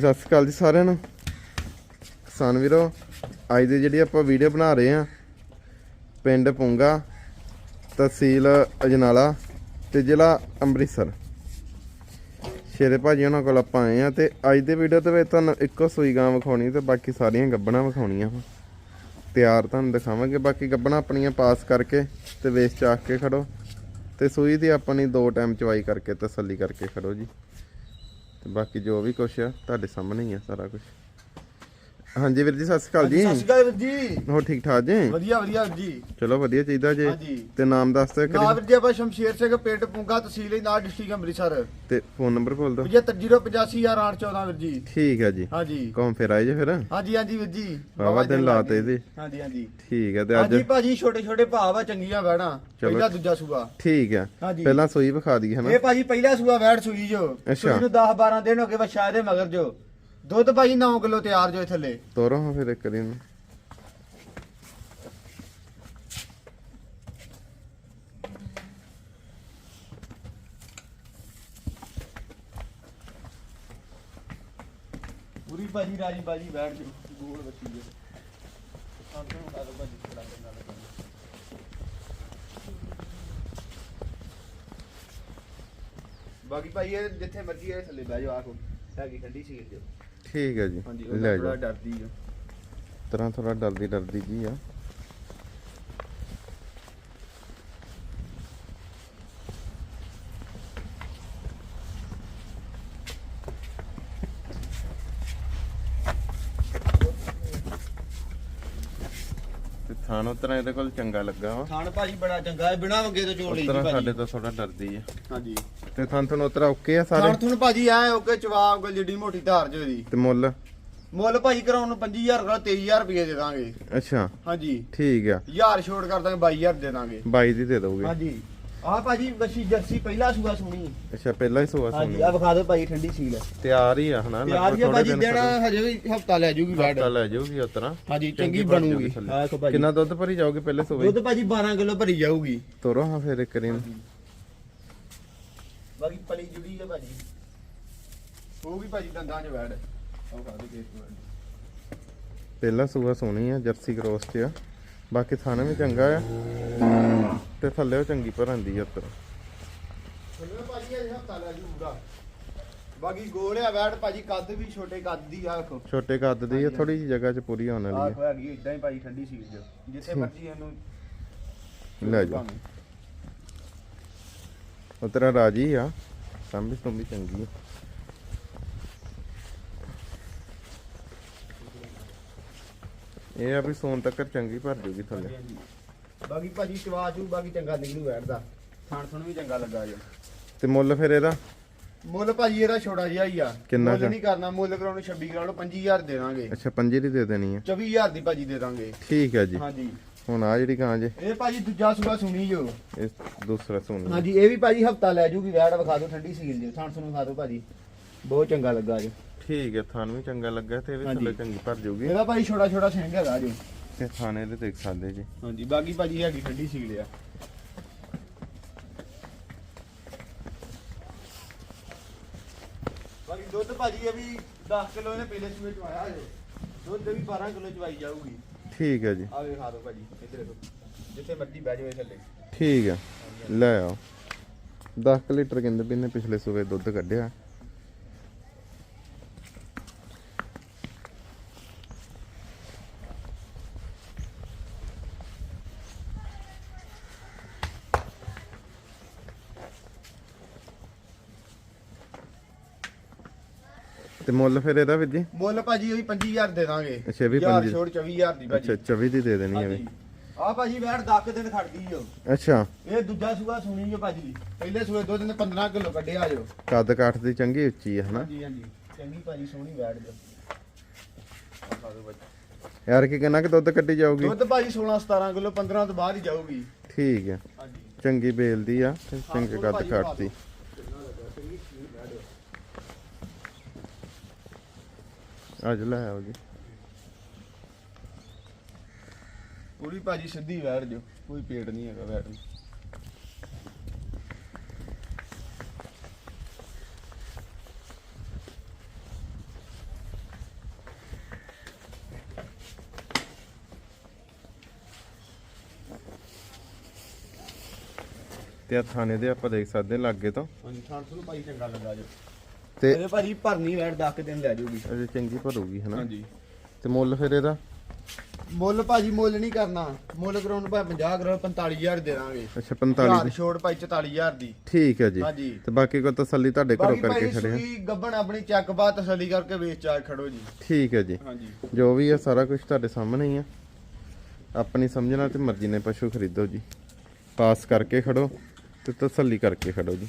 ਸਤਿ ਸ਼੍ਰੀ ਅਕਾਲ ਜੀ ਸਾਰਿਆਂ ਨੂੰ। ਕਿਸਾਨ ਵੀਰੋ, ਅੱਜ ਦੀ ਜਿਹੜੀ ਆਪਾਂ ਵੀਡੀਓ ਬਣਾ ਰਹੇ ਆ ਪਿੰਡ ਪੁੰਗਾ, ਤਹਿਸੀਲ ਅਜਨਾਲਾ ਤੇ ਜ਼ਿਲ੍ਹਾ ਅੰਮ੍ਰਿਤਸਰ। ਸ਼ੇਰੇ ਭਾਜੀ ਉਹਨਾਂ ਕੋਲ ਆਪਾਂ ਆਏ ਆ ਤੇ ਅੱਜ ਦੇ ਵੀਡੀਓ ਦੇ ਵਿੱਚ ਤੁਹਾਨੂੰ ਇੱਕੋ ਸੂਈ ਗਾਂ ਵਿਖਾਉਣੀ ਤੇ ਬਾਕੀ ਸਾਰੀਆਂ ਗੱਬਣਾ ਵਿਖਾਉਣੀਆਂ ਤਿਆਰ ਤੁਹਾਨੂੰ ਦਿਖਾਵਾਂਗੇ, ਬਾਕੀ ਗੱਬਣਾ ਆਪਣੀਆਂ ਪਾਸ ਕਰਕੇ ਤੇ ਵੇਚ ਚਾਕ ਕੇ ਖੜੋ। ਤੇ ਸੂਈ ਦੀ ਆਪਣੀ ਦੋ ਟਾਈਮ ਚਵਾਈ ਕਰਕੇ ਤਸੱਲੀ ਕਰਕੇ ਖੜੋ ਜੀ। ਤੇ ਬਾਕੀ ਜੋ ਵੀ ਕੁਛ ਆ ਤੁਹਾਡੇ ਸਾਹਮਣੇ ਹੀ ਆ ਸਾਰਾ ਕੁਝ ਹਾਂਜੀ ਵੀਰ ਜੀ ਸਤਿ ਸ਼੍ਰੀ ਅਕਾਲ ਜੀ। ਸਤਿ ਸ਼੍ਰੀ ਅਕਾਲ ਵੀਰ ਜੀ। ਹੋਰ ਠੀਕ ਠਾਕ ਜੀ? ਵਧੀਆ ਵਧੀਆ ਜੀ। ਚਲੋ ਵਧੀਆ ਚਾਹੀਦਾ ਜੀ। ਤੇ ਨਾਮ ਦੱਸ ਦਿਓ ਨਾ ਕਰੀ ਵੀਰ। ਜੀ ਆਪਾਂ ਸ਼ਮਸ਼ੇਰ ਸਿੰਘ ਪਿੰਡ ਪੁੰਗਾ ਤਹਿਸੀਲ ਨਾਲ ਡਿਸਟ੍ਰਿਕਟ ਅੰਮ੍ਰਿਤਸਰ। ਤੇ ਫੋਨ ਨੰਬਰ ਬੋਲ ਦਿਓ। 750858 ਵੀਰ ਜੀ। ਠੀਕ ਹੈ ਜੀ। ਹਾਂਜੀ। ਕੌਮ ਫਿਰ ਆਏ ਜੇ ਫਿਰ? ਹਾਂਜੀ ਹਾਂਜੀ ਵੀਰ ਜੀ। ਵਾਹਵਾ ਦਿਨ ਲਾਤੇ ਇਹਦੇ। ਹਾਂਜੀ ਹਾਂਜੀ। ਠੀਕ ਹੈ ਤੇ ਅੱਜ? ਹਾਂਜੀ ਭਾਜੀ ਛੋਟੇ ਛੋਟੇ ਭਾਵ ਆ ਚੰਗੀਆਂ ਵੈੜਾਂ। ਪਹਿਲਾ ਦੂਜਾ ਸੂਆ। ਠੀਕ ਹੈ। ਪਹਿਲਾਂ ਸੂਈ ਵਿਖਾ ਦਈਏ ਹਨਾ ਇਹ ਭਾਜੀ ਪਹਿਲਾ ਸੂਆ ਵੈੜ ਸੂਈ ਜੋ। ਸੂਈ ਨੂੰ 10 12 ਦਿਨ ਹੋ ਗਏ ਬੱਚਾ ਇਹਦੇ ਮਗਰ ਜੋ। ਦੁੱਧ ਭਾਜੀ 9 ਕਿਲੋ ਤਿਆਰ ਜੋ ਥੱਲੇ। ਤੋਰੋ ਹਾਂ ਫਿਰ ਇੱਕ ਵਾਰੀ ਨੂੰ ਪੂਰੀ ਭਾਜੀ ਰਾਜੀ ਬਾਜੀ ਵੈੜ ਜੋ ਗੋਲ ਸਾਨੂੰ ਨੂੰ ਕਾਦੋ ਭਾਜੀ ਬਾਕੀ ਭਾਈ ਇਹ ਜਿੱਥੇ ਮਰਜ਼ੀ ਇਹ ਥੱਲੇ ਬਹਿ ਜਾਓ ਆਖੋ ਹੈਗੀ ਠੰਡੀ ਸੀਲ ਜੋ ਠੀਕ ਹੈ ਜੀ ਹਾਂਜੀ ਲੈ ਉਹ ਥੋੜਾ ਜਾ ਡਰਦੀ ਜੋ ਤਰ੍ਹਾਂ ਥੋੜਾ ਡਰਦੀ ਡਰਦੀ ਜੀ ਆ। ਤੇ ਥਾਣ ਉਤਰਾ ਇਹਦੇ ਕੋਲ ਚੰਗਾ ਲੱਗਾ ਵਾ। ਖਾਣ ਭਾਜੀ ਬੜਾ ਚੰਗਾ ਹੈ ਬਿਨਾ ਮੰਗੇ ਤੋਂ ਚੋਲ ਲਈ ਉਤਰਾ ਭਾਜੀ। ਸਾਡੇ ਤੋਂ ਥੋੜਾ ਡਰਦੀ ਆ। ਹਾਂਜੀ। ਤੇ ਥਾਣ ਤੁਹਾਨੂੰ ਉਤਰਾ ਓਕੇ ਆ ਸਾਰੇ? ਖਾਣ ਤੁਹਾਨੂੰ ਭਾਜੀ ਐ ਓਕੇ ਚਵਾਬ ਕੋ ਜਿਹੜੀ ਮੋਟੀ ਧਾਰ ਜੋ ਦੀ ਤੇ ਮੁੱਲ? ਮੁੱਲ ਭਾਜੀ ਕਰਾਉਣ ਨੂੰ 25000 ਕਰੋ 23000 ਰੁਪਏ ਦੇ ਦਾਂਗੇ। ਅੱਛਾ। ਹਾਂਜੀ। ਠੀਕ ਆ। 1000 ਛੋੜ ਕਰ ਦਾਂਗੇ 22000 ਦੇ ਦਾਂਗੇ। 22 ਦੀ ਦੇ ਦੋਗੇ। ਹਾਂਜੀ। ਆਹ ਭਾਜੀ ਬੱਸੀ ਜਰਸੀ ਪਹਿਲਾ ਸੂਆ ਸੁਣੀ ਅੱਛਾ ਪਹਿਲਾਂ ਹੀ ਸੋਆ ਹਾਂਜੀ ਸੁਣੀ ਆ ਵਿਖਾ ਦਿਓ ਭਾਜੀ ਠੰਡੀ ਸੀਲ। ਤਿਆਰ ਹੀ ਆ ਹਨਾ ਪਿਆਰ ਜੀ ਥੋੜੇ ਭਾਜੀ ਦੇਣਾ ਹਜੇ ਵੀ ਹਫਤਾ ਲੈ ਜੂਗੀ ਵੈਡ ਹਫਤਾ ਲੈ ਜਾਊਗੀ ਉਤਰਾ ਹਾਂਜੀ ਚੰਗੀ ਬਣੂਗੀ। ਜਾਊਗੀ ਕਿੰਨਾ ਦੁੱਧ ਭਰੀ ਜਾਓਗੇ ਪਹਿਲੇ ਸੋਵੇ ਦੁੱਧ ਭਾਜੀ 12 ਕਿਲੋ ਭਰੀ ਜਾਊਗੀ। ਤੋਰੋ ਹਾਂ ਫਿਰ ਇੱਕ rin ਬਾਕੀ ਪਲੀ ਜੁੜੀ ਹੈ ਭਾਜੀ। ਉਹ ਵੀ ਭਾਜੀ ਦੰਦਾਂ 'ਚ ਵੈਡ ਉਹ ਖਾ ਦੇ ਕੇਸ ਵੈਡ ਪਹਿਲਾ ਸੂਆ ਸੋਹਣੀ ਆ ਜਰਸੀ ਕ੍ਰੋਸ ਤੇ ਆ। ਬਾਕੀ ਥਾਣਾ ਵੀ ਚੰਗਾ ਆ। ਤੇ ਥੱਲੇ ਉਹ ਚੰਗੀ ਭਰੰਦੀ ਆ ਉਤਰ ਚਲੋ ਭਾਜੀ ਇਹ ਹਫਤਾ ਲੈ ਜੂਗਾ ਬਾਕੀ ਗੋਲ ਆ ਵੈਡ ਭਾਜੀ ਕੱਦ ਵੀ ਛੋਟੇ ਕੱਦ ਦੀ ਆ ਛੋਟੇ ਕੱਦ ਦੀ ਆ ਥੋੜੀ ਜਿਹੀ ਜਗ੍ਹਾ 'ਚ ਪੂਰੀ ਹੋਣ ਆਹ ਵਾਲੀ ਕੋ ਹੈਗੀ ਇਦਾਂ ਹੀ ਭਾਜੀ ਠੰਡੀ ਜੋ ਜਿੱਥੇ ਮਰਜ਼ੀ ਇਹਨੂੰ ਆ ਲੈ ਜਾ ਉਤਰਾ ਰਾਜੀ ਆ। ਸੰਭੀ ਸੰਭੀ ਚੰਗੀ ਆ। ਇਹ ਆ ਵੀ ਸੋਨ ਤੱਕ ਚੰਗੀ ਭਰ ਜੂਗੀ ਥੱਲੇ। ਬਾਕੀ ਭਾਜੀ ਚਵਾਜੂ ਬਾਕੀ ਚੰਗਾ ਨਿਕਲੂ ਵੈਡ ਦਾ। ਖਾਣ ਸੁਣ ਵੀ ਚੰਗਾ ਲੱਗਾ ਜੋ। ਤੇ ਮੁੱਲ ਫਿਰ ਇਹਦਾ? ਮੁੱਲ ਭਾਜੀ ਇਹਦਾ ਛੋਟਾ ਜਿਹਾ ਹੀ ਆ। ਕਿੰਨਾ ਮੁੱਲ? ਨਹੀਂ ਕਰਨਾ ਮੁੱਲ ਕਰਾਉਣ ਨੂੰ 26 ਕਰਾ ਲਓ 25000 ਦੇ ਦਾਂਗੇ। ਅੱਛਾ ਪੰਜੀ ਦੀ ਦੇ ਦੇਣੀ ਆ। 24000 ਦੀ ਭਾਜੀ ਦੇ ਦਾਂਗੇ। ਠੀਕ ਹੈ ਜੀ। ਹਾਂਜੀ। ਹੁਣ ਆ ਜਿਹੜੀ ਗਾਂ ਜੇ। ਇਹ ਭਾਜੀ ਦੂਜਾ ਸੂਆ ਸੁਣੀ ਜੋ। ਇਹ ਦੂਸਰਾ ਸੋਨ ਹਾਂਜੀ ਇਹ ਵੀ ਭਾਜੀ ਹਫਤਾ ਲੈ ਜੂਗੀ ਵੈੜ ਵਿਖਾ ਦਿਓ ਠੰਡੀ ਸੀਲ ਜੋ। ਖਾਣ ਸੁਣ ਵਿਖਾ ਦਿਓ ਭਾਜੀ। ਬਹੁਤ ਚੰਗਾ ਲੱਗਾ ਜੋ ਠੀਕ ਹੈ ਥਾਨ ਵੀ ਚੰਗਾ ਲੱਗਾ ਤੇ ਇਹ ਵੀ ਹਾਂਜੀ। ਥੱਲੇ ਚੰਗੀ ਭਰ ਜੂਗੀ। ਇਹਦਾ ਭਾਜੀ ਛੋਟਾ ਛੋਟਾ ਸਿੰਘ ਹੈਗਾ ਜੋ ਤੇ ਥਾਣੇ ਦੇ ਦੇਖ ਸਕਦੇ ਜੀ। ਹਾਂਜੀ ਬਾਕੀ ਭਾਜੀ ਹੈਗੀ ਠੰਡੀ ਸੀਲ ਆ। ਬਾਕੀ ਦੁੱਧ ਭਾਜੀ ਇਹ ਵੀ 10 ਕਿਲੋ ਇਹਨੇ ਪਹਿਲੇ ਸੂਏ ਚ ਆਇਆ ਜੋ। ਦੁੱਧ ਵੀ 12 ਕਿਲੋ ਚਵਾਈ ਜਾਊਗੀ। ਠੀਕ ਹੈ ਜੀ। ਆ ਵੇ ਖਾ ਦਿਓ ਭਾਜੀ ਇੱਧਰ ਦੇਖੋ ਜਿੱਥੇ ਮਰਜ਼ੀ ਬਹਿ ਜਾਓ ਇਹ ਥੱਲੇ। ਠੀਕ ਹੈ ਲੈ ਆਓ। 10 ਲੀਟਰ ਕਹਿੰਦੇ ਵੀ ਇਹਨੇ ਪਿਛਲੇ ਸੂਬੇ ਦੁੱਧ ਕੱਢਿਆ। ਤੇ ਮੁੱਲ ਫਿਰ ਇਹਦਾ ਵੀਰ ਜੀ? ਮੁੱਲ ਭਾਜੀ ਉਹੀ 25000 ਦੇ ਦਾਂਗੇ। ਅੱਛਾ, ਇਹ ਵੀ ਹਜ਼ਾਰ ਪੰਜੀ। ਛੋੜ 24000 ਦੀ ਅੱਛਾ ਭਾਜੀ 24 ਦੀ ਦੇ ਦੇਣੀ ਹੈ ਵੀ ਆ ਭਾਜੀ ਵੈੜ 10 ਦਿਨ ਖੜਦੀ ਜੋ ਅੱਛਾ। ਇਹ ਦੂਜਾ ਸੂਆ ਸੁਣੀ ਜੋ ਭਾਜੀ। ਪਹਿਲੇ ਸੂਏ ਦੁੱਧ ਨੇ 15 ਕਿਲੋ ਕੱਢਿਆ ਜੋ ਕੱਦ ਕਾਠ ਦੀ ਚੰਗੀ ਉੱਚੀ ਹੈ ਹਨਾ? ਹਾਂਜੀ ਹਾਂਜੀ। ਚੰਗੀ ਭਾਜੀ ਸੋਹਣੀ ਵੈੜ ਜੋ। ਯਾਰ ਕੀ ਕਿੰਨਾ ਕਿ ਦੁੱਧ ਕੱਢੀ ਜਾਊਗੀ? ਦੁੱਧ ਭਾਜੀ 16 17 ਕਿਲੋ 15 ਤੋਂ ਬਾਹਰ ਹੀ ਜਾਊਗੀ। ਠੀਕ ਹੈ ਹਾਂਜੀ। ਚੰਗੀ ਬੇਲਦੀ ਆ ਚੰਗੇ ਕੱਦ ਕਾਠ ਦੀ। ਅੱਜ ਲੈ ਆਓ ਜੀ। ਪੂਰੀ ਭਾਜੀ ਸਿੱਧੀ ਬੈਠ ਜਾਓ ਕੋਈ ਪੇਟ ਨਹੀਂ ਹੈਗਾ ਬੈਠ ਤੇ ਆ ਥਾਣੇ ਦੇ ਆਪਾਂ ਦੇਖ ਸਕਦੇ ਲਾਗੇ ਤੋਂ। ਹਾਂਜੀ ਥਾਣ ਤੁਹਾਨੂੰ ਭਾਈ ਚੰਗਾ ਲੱਗਾ ਜੀ ਤੇ ਇਹਦੇ ਭਾਜੀ ਭਰਨੀ ਵੈਟ 10 ਕੁ ਦਿਨ ਲੈ ਜਾਊਗੀ ਅਜੇ ਚੰਗੀ ਭਰੂਗੀ ਹਨਾ? ਹਾਂਜੀ। ਤੇ ਮੁੱਲ ਫਿਰ ਇਹਦਾ? ਮੁੱਲ ਭਾਜੀ ਮੁੱਲ ਨਹੀਂ ਕਰਨਾ। ਮੁੱਲ ਕਰਾਉਣ ਭਾਈ 50 ਕਰੋ 45000 ਦੇ ਦਾਂਗੇ। ਅੱਛਾ 45 ਹਜ਼ਾਰ ਦੀ। ਛੋੜ ਭਾਈ 44000 ਦੀ। ਠੀਕ ਹੈ ਜੀ। ਹਾਂਜੀ। ਤੇ ਬਾਕੀ ਕੋ ਤਸੱਲੀ ਤੁਹਾਡੇ ਘਰੋਂ ਕਰਕੇ ਖੜੇ ਆ? ਗੱਬਣ ਆਪਣੀ ਚੱਕ ਬਾਤ ਤਸੱਲੀ ਕਰਕੇ ਵੇਚ ਚਾਰ ਖੜੋ ਜੀ। ਠੀਕ ਹੈ ਜੀ। ਹਾਂਜੀ। ਜੋ ਵੀ ਹੈ ਸਾਰਾ ਕੁਝ ਤੁਹਾਡੇ ਸਾਹਮਣੇ ਹੀ ਆ। ਆਪਣੀ ਸਮਝਣਾ ਤੇ ਮਰਜ਼ੀ ਨਾਲ ਪਸ਼ੂ ਖਰੀਦੋ ਜੀ। ਪਾਸ ਕਰਕੇ ਖੜੋ ਤੇ ਤਸੱਲੀ ਕਰਕੇ ਖੜੋ ਜੀ।